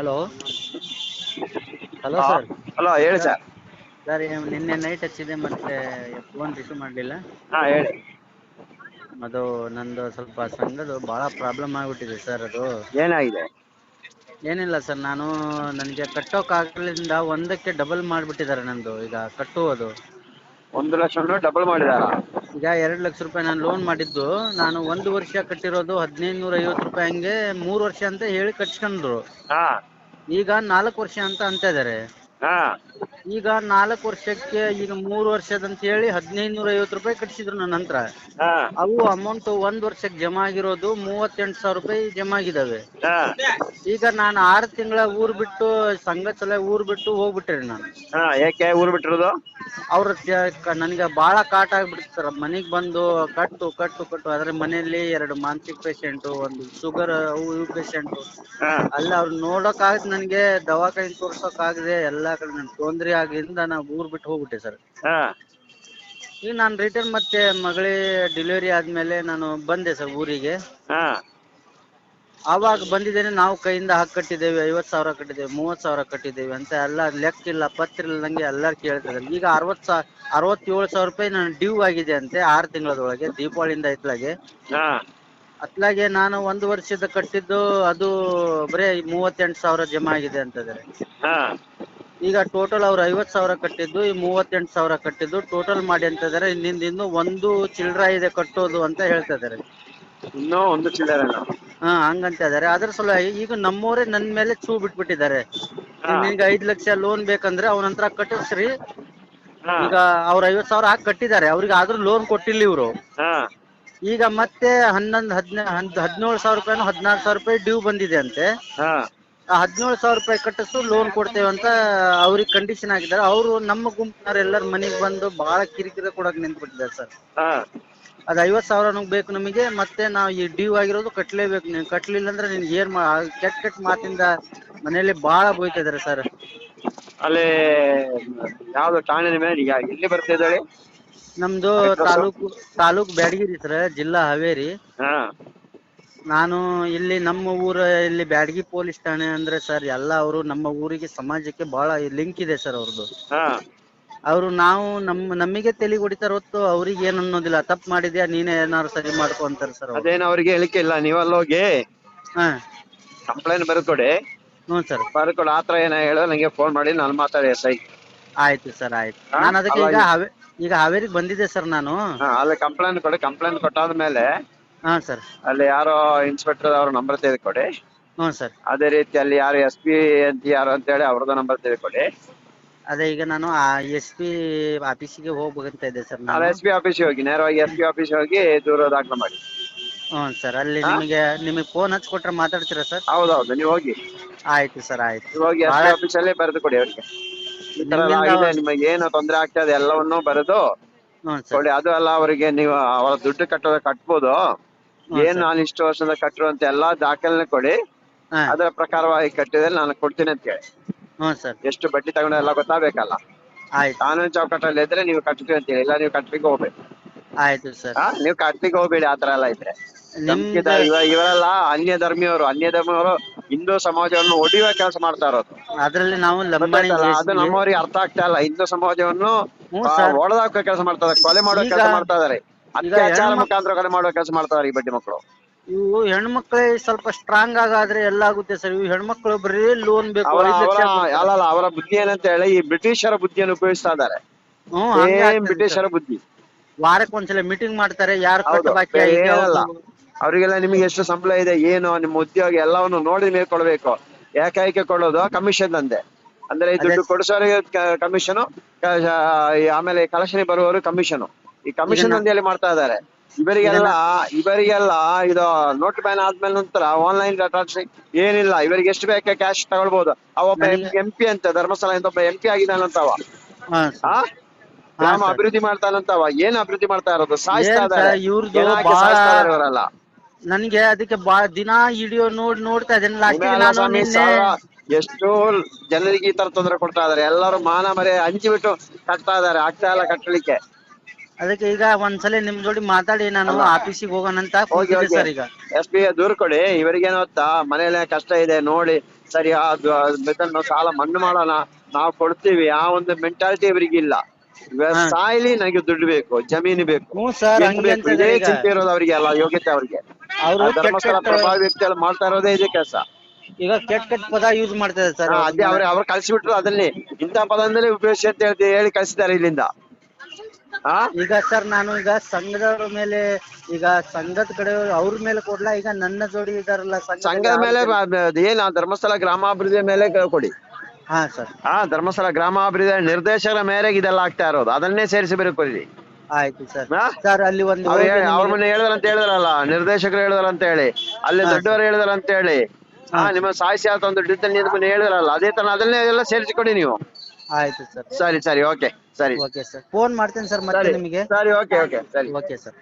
Hello? Hello sir. Hello ಹೇಳಿ sir. Sir ನಿನ್ನೆ night ಹಚ್ಚಿದೆ ಮತ್ತೆ ಫೋನ್ ರಿಸೀವ್ ಮಾಡಲಿಲ್ಲ. ಹಾಂ ಹೇಳಿ. ಅದು ನಂದು ಸ್ವಲ್ಪ ಸಂಘದ್ದು ಭಾಳ ಪ್ರಾಬ್ಲಮ್ ಆಗಿಬಿಟ್ಟಿದೆ ಸರ್ ಅದು. ಏನಾಗಿದೆ? ಏನಿಲ್ಲ ಸರ್ ನಾನು ನನಗೆ ಕಟ್ಟೋಕ್ಕಾಗಲಿಂದ ಒಂದಕ್ಕೆ ಡಬಲ್ ಮಾಡಿಬಿಟ್ಟಿದ್ದಾರೆ ನಂದು ಈಗ ಕಟ್ಟುವುದು. ಒಂದು ಲಕ್ಷ ಡಬಲ್ ಮಾಡಿದಾರ? ಈಗ ಎರಡು ಲಕ್ಷ ರೂಪಾಯಿ ನಾನು ಲೋನ್ ಮಾಡಿದ್ದು ನಾನು ಒಂದು ವರ್ಷ ಕಟ್ಟಿರೋದು ಹದಿನೈದು ನೂರ ಐವತ್ತು ರೂಪಾಯಿ ಹಂಗೆ ಮೂರು ವರ್ಷ ಅಂತ ಹೇಳಿ ಕಟ್ಸ್ಕೊಂಡ್ರು. ಹಾಂ. ಈಗ ನಾಲ್ಕು ವರ್ಷ ಅಂತ ಅಂತ ಇದಾರೆ ಹಾಂ. ಈಗ ನಾಲ್ಕು ವರ್ಷಕ್ಕೆ ಈಗ ಮೂರು ವರ್ಷದಂತ ಹೇಳಿ ಹದಿನೈದು ನೂರ ಐವತ್ತು ರೂಪಾಯಿ ಕಟ್ಟಿಸಿದ್ರು ನನ್ನ ನಂತರ. ಹಾಂ. ಅವು ಅಮೌಂಟ್ ಒಂದ್ ವರ್ಷಕ್ಕೆ ಜಮಾ ಆಗಿರೋದು ಮೂವತ್ತೆಂಟು ಸಾವಿರ ರೂಪಾಯಿ ಜಮಾ ಆಗಿದಾವೆ. ಹಾಂ. ಈಗ ನಾನು ಆರು ತಿಂಗಳ ಊರ್ ಬಿಟ್ಟು ಸಂಘ ಸಲ ಊರ್ ಬಿಟ್ಟು ಹೋಗ್ಬಿಟ್ಟೆ ನಾನು. ಹಾಂ ಯಾಕೆ ಊರು ಬಿಟ್ಟಿರೋದು? ಅವ್ರ ನನಗೆ ಬಹಳ ಕಾಟ ಆಗ್ಬಿಡ್ತು ಸರ್. ಮನಿಗ್ ಬಂದು ಕಟ್ಟು ಕಟ್ಟು ಕಟ್ಟು. ಆದ್ರೆ ಮನೆಯಲ್ಲಿ ಎರಡು ಮಾನಸಿಕ ಪೇಷಂಟ್ ಒಂದು ಶುಗರ್ ಅವು ಇವು ಪೇಷಂಟು ಹಾಂ. ಅಲ್ಲಿ ಅವ್ರು ನೋಡೋಕ್ಕಾಗದೆ ನನಗೆ ದವಾಖಾನೆ ತೋರ್ಸೋಕ್ಕಾಗದೆ ಎಲ್ಲಾ ಕಡೆ ನನ್ಗೆ ತೊಂದರೆ ಆಗಿಂದ ನಾನು ಊರ್ ಬಿಟ್ಟು ಹೋಗ್ಬಿಟ್ಟೆ ಸರ್ ಹಾಂ. ಈಗ ನಾನು ರಿಟರ್ನ್ ಮತ್ತೆ ಮಗಳಿ ಡೆಲಿವರಿ ಆದ್ಮೇಲೆ ನಾನು ಬಂದೆ ಸರ್ ಊರಿಗೆ. ಅವಾಗ್ ಆವಾಗ ಬಂದಿದ್ದೇನೆ ನಾವು ಕೈಯಿಂದ ಹಾಕಿ ಕಟ್ಟಿದ್ದೇವೆ ಐವತ್ತು ಸಾವಿರ ಕಟ್ಟಿದ್ದೇವೆ ಮೂವತ್ತು ಸಾವಿರ ಕಟ್ಟಿದ್ದೇವೆ ಅಂತ ಎಲ್ಲ ಲೆಕ್ಕ ಇಲ್ಲ ಪತ್ರ ಇಲ್ದಂಗೆ ಎಲ್ಲರೂ ಕೇಳ್ತಾರೆ ಈಗ ಅರವತ್ತು ಸಾ ಅರವತ್ತೇಳು ಸಾವಿರ ರೂಪಾಯಿ ನಾನು ಡ್ಯೂ ಆಗಿದೆ ಅಂತೆ ಆರು ತಿಂಗಳದೊಳಗೆ ದೀಪಾವಳಿಯಿಂದ ಇತ್ಲಾಗೆ. ಹಾಂ. ಅತ್ಲಾಗೆ ನಾನು ಒಂದು ವರ್ಷದ ಕಟ್ಟಿದ್ದು ಅದು ಬರೇ ಮೂವತ್ತೆಂಟು ಸಾವಿರ ಜಮಾ ಆಗಿದೆ ಅಂತಿದ್ದಾರೆ ಹಾಂ. ಈಗ ಟೋಟಲ್ ಅವ್ರು ಐವತ್ತು ಸಾವಿರ ಕಟ್ಟಿದ್ದು ಈ ಮೂವತ್ತೆಂಟು ಸಾವಿರ ಕಟ್ಟಿದ್ದು. ಟೋಟಲ್ ಮಾಡಿ ಅಂತ ಇದ್ದಾರೆ ಇನ್ನಿಂದ ಇನ್ನು ಒಂದು ಚಿಲ್ಲರ ಇದೆ ಕಟ್ಟೋದು ಅಂತ ಹೇಳ್ತಾ ಇದ್ದಾರೆ ಇನ್ನೂ ಒಂದು ಚಿಲ್ಲರೆನ ಹಾ ಹಂಗಂತ ಇದಾರೆ. ಅದ್ರ ಸಲುವಾಗಿ ಈಗ ನಮ್ಮವರೇ ನನ್ನ ಮೇಲೆ ಚೂ ಬಿಟ್ಬಿಟ್ಟಿದ್ದಾರೆ. ನಿನ್ಗೆ ಐದ್ ಲಕ್ಷ ಲೋನ್ ಬೇಕಂದ್ರೆ ಅವನ ಹತ್ರ ಕಟ್ಟಿಸ್ರಿ. ಈಗ ಅವ್ರ ಐವತ್ ಸಾವಿರ ಹಾಕಿ ಕಟ್ಟಿದ್ದಾರೆ. ಅವ್ರಿಗೆ ಆದ್ರೂ ಲೋನ್ ಕೊಟ್ಟಿಲ್ಲ ಇವರು. ಈಗ ಮತ್ತೆ ಹನ್ನೊಂದು ಹದಿನ ಹದಿನೇಳು ಸಾವಿರ ರೂಪಾಯಿ ಹದಿನಾರು ಸಾವಿರ ರೂಪಾಯಿ ಡ್ಯೂ ಬಂದಿದೆ ಅಂತೆ. ಹದಿನೇಳು ಸಾವಿರ ರೂಪಾಯಿ ಕಟ್ಟಿಸು ಲೋನ್ ಕೊಡ್ತೇವೆ ಅಂತ ಅವ್ರಿಗೆ ಕಂಡೀಷನ್ ಹಾಕಿದ್ದಾರೆ. ಅವರು ನಮ್ಮ ಗುಂಪಿನವ್ರು ಎಲ್ಲರ ಮನೆಗೆ ಬಂದು ಬಹಳ ಕಿರಿಕಿರಿ ಕೊಡಕ್ ನಿಂತ್ಬಿಟ್ಟಿದ್ದಾರೆ ಸರ್. ಅದ್ ಐವತ್ ಸಾವಿರ ನಮ್ಗೆ ಬೇಕು ನಮಗೆ ಮತ್ತೆ ನಾವು ಈ ಡ್ಯೂ ಆಗಿರೋದು ಕಟ್ಲೇಬೇಕು. ನೀವು ಕಟ್ಲಿಲ್ಲ ಅಂದ್ರೆ ನಿನ್ಗೆ ಏನ್ ಮಾ ಕೆಟ್ಟ ಕೆಟ್ಟ ಮಾತಿಂದ ಮನೆಯಲ್ಲಿ ಭಾಳ ಇದಾರೆ ಸರ್. ಅಲ್ಲಿ ಯಾವ್ದು ಠಾಣೆ ಮೇಲೆ ಈಗ ಎಲ್ಲಿ ಬರ್ತಾ ನಮ್ದು ತಾಲೂಕು ತಾಲೂಕು ಬ್ಯಾಡಗಿರಿ ಸರ್ ಜಿಲ್ಲಾ ಹಾವೇರಿ. ಹಾಂ. ನಾನು ಇಲ್ಲಿ ನಮ್ಮ ಊರ ಇಲ್ಲಿ ಬ್ಯಾಡಗಿ ಪೊಲೀಸ್ ಠಾಣೆ ಅಂದ್ರೆ ಸರ್ ಎಲ್ಲ ಅವರು ನಮ್ಮ ಊರಿಗೆ ಸಮಾಜಕ್ಕೆ ಬಹಳ ಲಿಂಕ್ ಇದೆ ಸರ್ ಅವ್ರದ್ದು ಹಾ. ಅವರು ನಾವು ನಮ್ ನಮಗೆ ತಲೆ ಹೊಡಿತಾರ ಹೊತ್ತು ಅವ್ರಿಗೆ ಏನ್ ಅನ್ನೋದಿಲ್ಲ. ತಪ್ಪು ಮಾಡಿದ್ಯಾ ನೀನೇ ಏನಾದ್ರು ಸರಿ ಮಾಡ್ಕೊ ಅಂತಾರೆ ಸರ್ ಅವ್ರು. ಅದೇನು ಅವ್ರಿಗೆ ಹೇಳಿಕೆ ಇಲ್ಲ ನೀವಲ್ಲಿ ಹೋಗಿ ಹಾ. ಕಂಪ್ಲೇಂಟ್ ಬರ್ಕೊಡಿ. ಹ್ಞೂ ಸರ್. ಬರ್ಕೊಡಿ ಆ ಏನ ಏನೋ ಹೇಳೋ ನಂಗೆ ಫೋನ್ ಮಾಡಿ ನಾನು ಮಾತಾಡಿ ಎಸ್ ಐ. ಆಯ್ತು ಸರ್ ಆಯ್ತು. ಹಾ? ನಾನು ಅದಕ್ಕೆ ಈಗ ಅವಾಗ- ಹಾವೇ ಈಗ ಹಾವೇರಿಗೆ ಬಂದಿದ್ದೆ ಸರ್ ನಾನು. ಹಾ ಅಲ್ಲಿ ಕಂಪ್ಲೇಂಟ್ ಕೊಡಿ ಕಂಪ್ಲೇಂಟ್ ಕೊಟ್ಟಾದ್ಮೇಲೆ ಹಾಂ ಸರ್. ಅಲ್ಲಿ ಯಾರೋ ಇನ್ಸ್ಪೆಕ್ಟರ್ ಅವ್ರ ನಂಬರ್ ತೆಗೆದುಕೊಡಿ. ಹ್ಞೂ ಸರ್. ಅದೇ ರೀತಿ ಅಲ್ಲಿ ಯಾರು ಎಸ್ ಪಿ ಅಂತ ಯಾರು ಅಂತ ಹೇಳಿ ಅವ್ರದ್ದು ನಂಬರ್ ತೆಗೆದುಕೊಡಿ. ಅದೇ ಈಗ ನಾನು ಆ ಎಸ್ ಪಿ ಆಫೀಸಿಗೆ ಹೋಗ್ಬೇಕಂತ ಇದ್ದೆ ಸರ್ ನಾನು. ಎಸ್ ಪಿ ಆಫೀಸಿಗೆ ಹೋಗಿ ನೇರವಾಗಿ ಎಸ್ ಪಿ ಆಫೀಸಿಗೆ ಹೋಗಿ ದೂರ ದಾಖಲೆ ಮಾಡಿ. ಹ್ಞೂ ಸರ್ ಅಲ್ಲಿ ನಿಮಗೆ ನಿಮಗೆ ಫೋನ್ ಹಚ್ಕೊಟ್ರೆ ಮಾತಾಡ್ತೀರಾ ಸರ್? ಹೌದು ನೀವು ಹೋಗಿ. ಆಯ್ತು ಸರ್ ಆಯ್ತು. ನೀವು ಹೋಗಿ ಎಸ್ ಪಿ ಆಫೀಸಲ್ಲೇ ಬರೆದು ಕೊಡಿ ಅವ್ರಿಗೆ. ಈ ತರ ಎಲ್ಲ ಆಗಿದೆ ನಿಮಗೆ ಏನು ತೊಂದರೆ ಆಗ್ತಾ ಇದೆ ಎಲ್ಲವನ್ನೂ ಬರೆದು ಹ್ಞೂ ಸರ್. ಕೊಡಿ. ಅದು ಅಲ್ಲ ಅವರಿಗೆ ನೀವು ಅವರ ದುಡ್ಡು ಕಟ್ಟೋದ ಕಟ್ಬೋದು. ಏನ್. ನಾನು ಇಷ್ಟು ವರ್ಷದ ಕಟ್ಟಿರುವಂತ ಎಲ್ಲಾ ದಾಖಲೆ ಕೊಡಿ. ಹಾಂ. ಅದರ ಪ್ರಕಾರವಾಗಿ ಕಟ್ಟಿದ್ರೆ ನಾನು ಕೊಡ್ತೀನಿ ಅಂತ ಹೇಳಿ. ಹ್ಞೂ ಸರ್. ಎಷ್ಟು ಬಡ್ಡಿ ತಗೊಂಡು ಎಲ್ಲ ಗೊತ್ತಾಗಬೇಕಲ್ಲ. ಆಯ್ತು. ಕಾನೂನು ಚೌಕಟ್ಟಲ್ಲಿ ಇದ್ರೆ ನೀವು ಕಟ್ತೀವಿ ಅಂತ ಹೇಳಿ. ಇಲ್ಲ ನೀವು ಕಟ್ಲಿಕ್ಕೆ ಹೋಗ್ಬೇಕು ಆಯ್ತು ಸರ್. ನೀವು ಕಟ್ಲಿಕ್ಕೆ ಹೋಗ್ಬೇಡಿ ಆತರ ಎಲ್ಲ ಇದ್ರೆ. ನಿಮ್ದು ನಂಬಿಕೆ ಇವ- ಇವರೆಲ್ಲ ಅನ್ಯ ಧರ್ಮಿಯವರು ಅನ್ಯ ಧರ್ಮಿಯವರು ಹಿಂದೂ ಸಮಾಜವನ್ನು ಒಡೆಯುವ ಕೆಲಸ ಮಾಡ್ತಾ ಇರೋದು. ಅದರಲ್ಲಿ ನಾವು ಲಂಬಾಣಿ ಗೊತ್ತಾಯ್ತಲ್ಲ? ಅದು ನಮ್ಮವರಿಗೆ ನಮ್ಮವ್ರಿಗೆ ಅರ್ಥ ಆಗ್ತಾ ಇಲ್ಲ. ಹಿಂದೂ ಸಮಾಜವನ್ನು ಹ್ಞೂ. ಒಡೆದಾಕ ಕೆಲಸ ಮಾಡ್ತಾರೆ ಕೊಲೆ ಮಾಡೋ ಈಗ- ಕೆಲಸ ಮಾಡ್ತಾ ಇದಾರೆ ಅತ್ಯಾಚಾರ ಕೊಲೆ ಮಾಡುವ ಕೆಲಸ ಮಾಡ್ತಾರೆ ಈ ಬಡ್ಡಿ ಮಕ್ಕಳು ಇವು ಹೆಣ್ಮಕ್ಳೇ ಸ್ವಲ್ಪ ಸ್ಟ್ರಾಂಗ್ ಆಗಾದ್ರೆ ಎಲ್ಲ ಆಗುತ್ತೆ ಸರ್. ಇವು ಹೆಣ್ಮಕ್ಳು ಬರೀ ಲೋನ್ ಬೇಕು ಅವರ ಐದು ಅವರ ಲಕ್ಷ ಅಲ್ಲಲ್ಲ ಅವರ ಬುದ್ಧಿ ಏನಂತ ಹೇಳಿ ಈ ಬ್ರಿಟಿಷರ ಬುದ್ಧಿಯನ್ನು ಉಪಯೋಗಿಸ್ತಾ ಇದ್ದಾರೆ. ಹಂಗೆ ಆಗ್ತದೆ ಬ್ರಿಟಿಷರ. ಬುದ್ಧಿ? ವಾರಕ್ಕೆ ಒಂದ್ಸಲ ಮೀಟಿಂಗ್ ಮಾಡ್ತಾರೆ ಯಾರು ಹೌದು ಕಟ್ಟು ಬಾಕಿ ಬೇರೆ ಏನಲ್ಲ. ಅವ್ರ್ದು- ಅವರಿಗೆಲ್ಲ ನಿಮಗೆ ಎಷ್ಟು ಸಂಬಳ ಇದೆ ಏನು ನಿಮ್ಮ ಉದ್ಯೋಗ ಎಲ್ಲವನ್ನು ನೋಡಿ ಮೇಲೆ ಕೊಡ್ಬೇಕು ಏಕೈಕ ಕೊಡೋದು ಕಮಿಷನ್ ಅಂದೆ. ಅಂದ್ರೆ ಈ ದುಡ್ಡು ಅದೇ- ಕೊಡಿಸೋರಿಗೆ ಕಮಿಷನ್ ಆಮೇಲೆ ಕಲೆಕ್ಷನ್ ಬರುವವರು ಕಮಿಷನ್ ಈ ಕಮಿಷನ್ ದಂಧೆಯಲ್ಲಿ ಮಾಡ್ತಾ ಇದ್ದಾರೆ. ಇವರಿಗೆಲ್ಲ ಇವರಿಗೆಲ್ಲ ಇದು ನೋಟ್ ಬ್ಯಾನ್ ಆದ್ಮೇಲೆ ನಂತರ ಆನ್ಲೈನ್ ಟ್ರಾನ್ಸಾಕ್ಷನ್ ಏನಿಲ್ಲ. ಇವರಿಗೆ ಎಷ್ಟು ಬೇಕಾ ಕ್ಯಾಶ್ ತಗೊಳ್ಬಹುದು ಒಬ್ಬ ಎಂ ಪಿ ಅಂತ ಧರ್ಮಸ್ಥಳ ಅಂತ ಒಬ್ಬ ಎಂ ಪಿ ಆಗಿದ್ದಾನಂತವ ಗ್ರಾಮ. ಅಭಿವೃದ್ಧಿ ಮಾಡ್ತಾನಂತವ ಏನ್ ಅಭಿವೃದ್ಧಿ ಮಾಡ್ತಾ ಇರೋದು? ಸಾಯಿಸ್ತಾ ಇದ್ದಾರೆ. ಇವರೆಲ್ಲ? ನನ್ಗೆ ಅದಕ್ಕೆ ದಿನ ದಿನಾ ವಿಡಿಯೋ ನೋಡ್ ನೋಡ್ತಾ ಇದ್ದೇನೆ. ಎಷ್ಟೋ ಜನರಿಗೆ ಈ ತರ ತೊಂದರೆ ಕೊಡ್ತಾ ಇದಾರೆ ಎಲ್ಲರೂ ಮಾನ ಮರೆ ಹಂಚಿ ಬಿಟ್ಟು ಕಟ್ತಾ ಇದಾರೆ ಆಗ್ತಾ ಇಲ್ಲ ಕಟ್ಟಲಿಕ್ಕೆ. ಅದಕ್ಕೆ ಈಗ ಒಂದ್ಸಲ ನಿಮ್ ಜೋಡಿ ಮಾತಾಡಿ ನಾನು. ಆಫೀಸಿಗೆ ಹೋಗೋಣ ಅಂತ ಹೋಗಿ ಹೋಗಿ. ಸರ್ ಈಗ. ಎಸ್ ಪಿ ದೂರ ಕೊಡಿ ಇವರಿಗೇನು ಗೊತ್ತಾ? ಮನೇಲಿ ಕಷ್ಟ ಇದೆ ನೋಡಿ. ಸರಿ ಅದು ಇದನ್ನು ಸಾಲ ಮಣ್ಣು ಮಾಡೋಣ. ನಾವು ಕೊಡ್ತೀವಿ. ಆ ಒಂದು ಮೆಂಟಾಲಿಟಿ ಇವರಿಗಿಲ್ಲ ಸಾಯ್ಲಿ ನನಗೆ ದುಡ್ಡು ಬೇಕು ಜಮೀನು ಬೇಕು. ಸರ್ ಇದೇ ಚಿಂತೆ ಇರೋದು ಅವರಿಗೆ ಅಲ್ಲ ಯೋಗ್ಯತೆ ಅವ್ರಿಗೆ. ಧರ್ಮಸ್ಥಳ ಪ್ರಭಾವಿ ಮಾಡ್ತಾ ಇರೋದೇ ಇದೇ ಕೆಲಸ. ಈಗ ಕೆಟ್ಟ ಕೆಟ್ಟ ಪದ ಯೂಸ್ ಮಾಡ್ತಾರೆ ಸರ್ ಅದೇ ಅವ್ರೆ ಅವ್ರು ಕಳ್ಸಿಬಿಟ್ರು ಅದನ್ನೇ. ಇಂಥ ಅಂದ್ರೆ ಉಪಯೋಗಿಸಿ ಅಂತ ಹೇಳಿ ಕಳಿಸಿದ್ದಾರೆ ಇಲ್ಲಿಂದ. ಆ? ಈಗ ಸರ್ ನಾನು ಈಗ ಸಂಘದವ್ರ ಮೇಲೆ ಈಗ ಸಂಘದ ಕಡೆ ಅವ್ರ ಮೇಲೆ ಕೊಡ್ಲಾ? ಈಗ ನನ್ನ ಜೋಡಿ ಇದಾರಲ್ಲ ಸಂಘದ ಮೇಲೆ ಏನ ಧರ್ಮಸ್ಥಳ ಗ್ರಾಮಾಭಿವೃದ್ಧಿ ಮೇಲೆ ಕೊಡಿ. ಹಾ ಸರ್. ಆ ಧರ್ಮಸ್ಥಳ ಗ್ರಾಮಾಭಿವೃದ್ಧಿ ನಿರ್ದೇಶಕರ ಮೇರೆಗೆ ಇದೆಲ್ಲ ಆಗ್ತಾ ಇರೋದು. ಅದನ್ನೇ ಸೇರಿಸಿ ಬೇರೆ ಆಯ್ತು ಸರ್. ಹಾ? ಸರ್ ಅಲ್ಲಿ ಒಂದು ಅವ್ರು ಮೊನ್ನೆ ಹೇಳಿದ್ರ ಅಂತ ಹೇಳಿದ್ರಲ್ಲ ನಿರ್ದೇಶಕರು ಹೇಳಿದ್ರ ಅಂತ ಹೇಳಿ. ಅಲ್ಲಿ ಹಾ, ದೊಡ್ಡವರು ಹೇಳಿದ್ರ ಅಂತ ಹೇಳಿ. ಹಾ ನಿಮ್ಮ ಸಾಯಿಸಿ ಆತ ಒಂದು ಹೇಳಿದ್ರಲ್ಲ ಅದೇ ತರ ಅದನ್ನೇ ಎಲ್ಲ ಸೇರಿಸಿಕೊಡಿ ನೀವು. ಆಯ್ತು ಸರ್. ಸರಿ ಸರಿ ಓಕೆ ಸರಿ. Okay sir. ಫೋನ್ ಮಾಡ್ತೀನಿ ಸರ್ ಮತ್ತೆ ಸರಿ. ನಿಮಗೆ. ಸರಿ ಓಕೆ ಓಕೆ ಸರಿ. Okay sir.